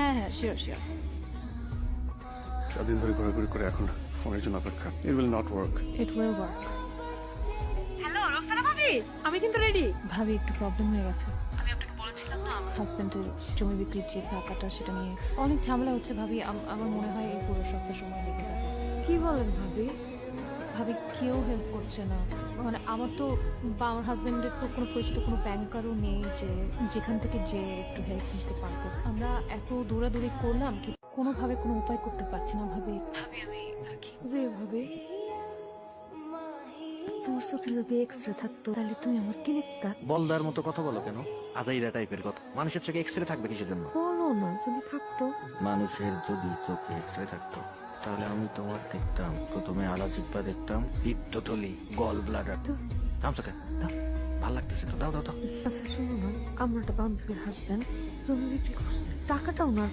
হ্যাঁ হ্যাঁ sure sure সারাদিন ধরে ঘোরাঘুরি করে এখন ফোনের জন্য অপেক্ষা। It will not work it will work hello Roksana ভাবি? আমি কিন্তু রেডি ভাবি একটু প্রবলেম হয়ে গেছে। আমি আপনাকে বলেছিলাম না আমার হাজবেন্ডের জমি বিক্রির যে টাকাটা সেটা নিয়ে অনেক ঝামেলা হচ্ছে ভাবি। আমার মনে হয় এই পুরো সপ্তাহ সময় লেগে যাবে। কি বলেন ভাবি ভাবি? কেউ হেল্প করছে না। মানে আমার তো বা আমার হাজবেন্ডের তো কোনো পরিচিত কোনো ব্যাংকারও নেই যে যেখান থেকে যে একটু হেল্প নিতে পারব। আমরা এত দৌড়াদৌড়ি করলাম কি কোনোভাবে কোনো উপায় করতে পারছি না ভাবে। ভাবি আমি রাখি। জি ভাবি তোর চোখে যদি এক্সরে থাকতো তাহলে তুমি আমার কি দেখতা? বলদার মতো কথা বলো কেন? আজাইরা টাইপের কথা। মানুষের চোখে এক্সরে থাকবে কিসের জন্য? বলো না যদি থাকতো। মানুষের যদি চোখে এক্সরে থাকতো। তাহলে আমি তোমার দেখতাম। প্রথমে আলা জিব্বা দেখতাম। পিত্ততলি গল ব্লাডার আমসাকে দাও ভালো লাগতেছে তো, দাও দাও দাও। আচ্ছা শুনো না আমার একটা বান্ধবীর হাজবেন্ড জমি বিক্রি করছে। টাকাটা ওনার